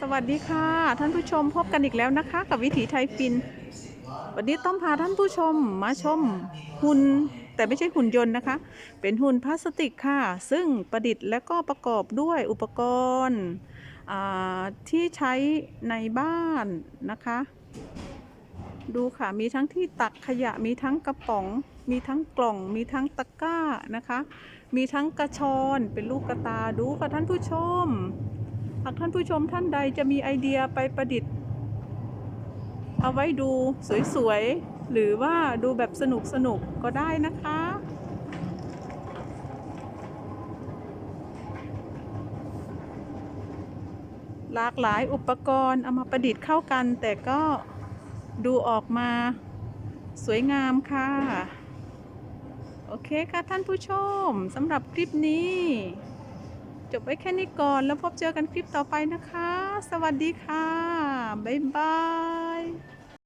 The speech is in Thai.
สวัสดีค่ะ ท่านผู้ชมพบกันอีกแล้วนะคะ กับวิถีไทยฟิน วันนี้ต้องพาท่านผู้ชมมาชมหุ่นแต่ไม่ใช่หุ่นยนต์นะคะ เป็นหุ่นพลาสติกค่ะ ซึ่งประดิษฐ์และก็ประกอบด้วยอุปกรณ์ที่ใช้ในบ้านนะคะ ดูค่ะมีทั้งที่ตักขยะมีทั้งกระป๋อง มีทั้งกล่อง มีทั้งตะกร้านะคะ มีทั้งกระชอนเป็นลูกกระตาดูค่ะท่านผู้ชมากท่านผู้ชมท่านใดจะมีไอเดียไปประดิษฐ์ เอาไว้ดูสวยๆ หรือว่าดูแบบสนุกๆก็ได้นะคะ หลากหลายอุปกรณ์เอามาประดิษฐ์เข้ากัน แต่ก็ดูออกมาสวยงามค่ะ โอเคค่ะท่านผู้ชมสำหรับคลิปนี้ จบไว้แค่นี้ก่อนแล้วพบเจอกันคลิปต่อไปนะคะ สวัสดีค่ะ บ๊ายบาย